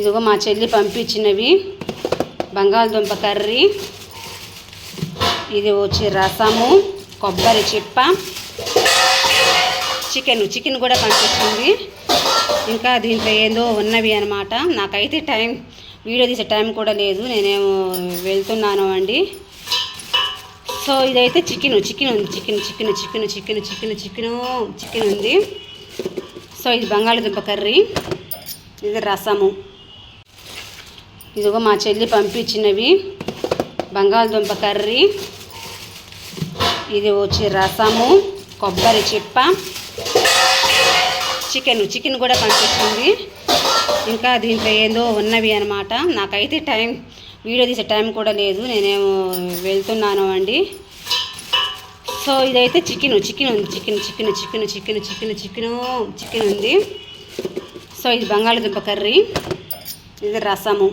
ఇదిగో మా చెల్లి పంపించినవి. బంగాళదుంప కర్రీ. ఇది వచ్చి రసము కొబ్బరి చిప్ప. చికెన్ చికెన్ కూడా పంపించింది. ఇంకా దీంట్లో ఏందో ఉన్నవి అనమాట నాకైతే టైం వీడియో తీసే టైం కూడా లేదు. నేనేమో వెళ్తున్నాను అండి. సో ఇదైతే చికెన్ చికెన్ ఉంది chicken chicken chicken chicken chicken chicken chicken ఉంది. సో ఇది బంగాళదుంప కర్రీ. ఇది రసము. ఇదిగో మా చెల్లి పంపించినవి. బంగాళదుంప కర్రీ. ఇది వచ్చి రసము కొబ్బరి చిప్ప. చికెన్ చికెన్ కూడా పంపించింది. ఇంకా దీంట్లో ఏందో ఉన్నవి అనమాట నాకైతే టైం వీడియో తీసే టైం కూడా లేదు. నేనేమో వెళ్తున్నాను అండి. సో ఇదైతే చికెన్ చికెన్ ఉంది chicken chicken chicken chicken chicken chicken chicken ఉంది. సో ఇది బంగాళదుంప కర్రీ. ఇది రసము.